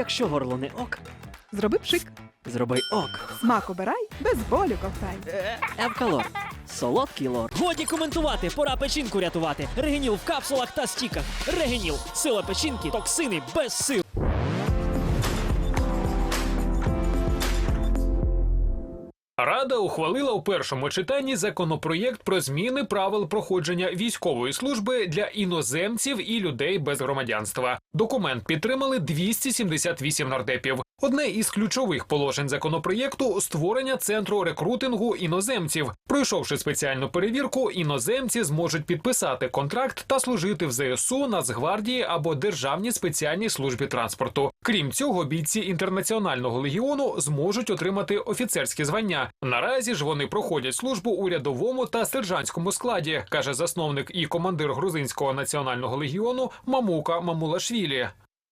Якщо горло не ок, Зроби пшик. зроби ок. Смак обирай, без болю ковтай. Евкалор. Солодкий лор. Годі коментувати, пора печінку рятувати. Регеніл в капсулах та стіках. Регеніл. Сила печінки, токсини без сил. Рада ухвалила у першому читанні законопроєкт про зміни правил проходження військової служби для іноземців і людей без громадянства. Документ підтримали 278 нардепів. Одне із ключових положень законопроєкту створення центру рекрутингу іноземців. Пройшовши спеціальну перевірку, іноземці зможуть підписати контракт та служити в ЗСУ, Нацгвардії або Державній спеціальній службі транспорту. Крім цього, бійці інтернаціонального легіону зможуть отримати офіцерські звання. Наразі ж вони проходять службу у рядовому та сержантському складі, каже засновник і командир грузинського національного легіону Мамука Мамулашвілі.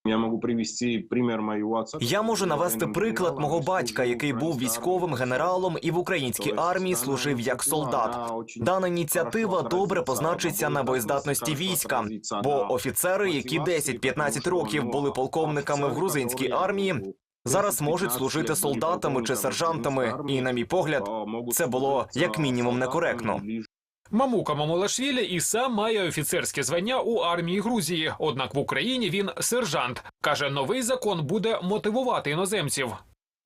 Я можу привести примір моєго отця. Я можу навести приклад мого батька, який був військовим генералом і в українській армії служив як солдат. Дана ініціатива добре позначиться на боєздатності війська, бо офіцери, які 10-15 років були полковниками в грузинській армії, зараз можуть служити солдатами чи сержантами. І, на мій погляд, це було як мінімум некоректно. Мамука Мамулашвілі і сам має офіцерське звання у армії Грузії. Однак в Україні він сержант. каже, новий закон буде мотивувати іноземців.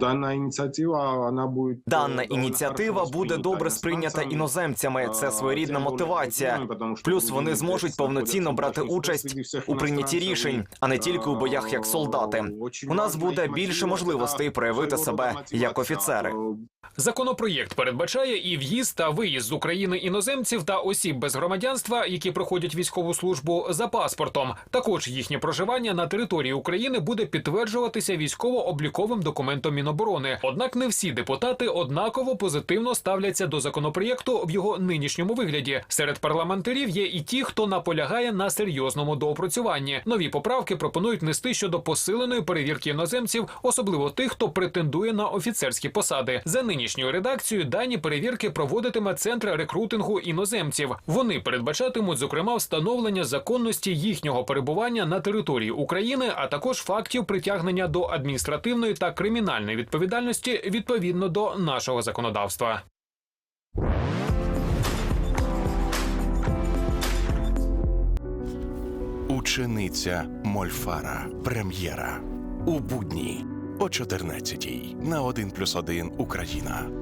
Дана ініціатива вона буде Дана ініціатива буде добре сприйнята іноземцями. Це своєрідна мотивація. Плюс вони зможуть повноцінно брати участь у прийнятті рішень, а не тільки у боях як солдати. У нас буде більше можливостей проявити себе як офіцери. Законопроєкт передбачає і в'їзд та виїзд з України іноземців та осіб без громадянства, які проходять військову службу за паспортом. Також їхнє проживання на території України буде підтверджуватися військово-обліковим документом Міноборони. Однак не всі депутати однаково позитивно ставляться до законопроєкту в його нинішньому вигляді. Серед парламентарів є і ті, хто наполягає на серйозному доопрацюванні. Нові поправки пропонують нести щодо посиленої перевірки іноземців, особливо тих, хто претендує на офіцерські посади. За нинішньою редакцією дані перевірки проводитиме центр рекрутингу іноземців. Вони передбачатимуть, зокрема, встановлення законності їхнього перебування на території України, а також фактів притягнення до адміністративної та кримінальної відповідальності відповідно до нашого законодавства. Учениця Мольфара. Прем'єра. У будні о 14 на 1+,1 Україна.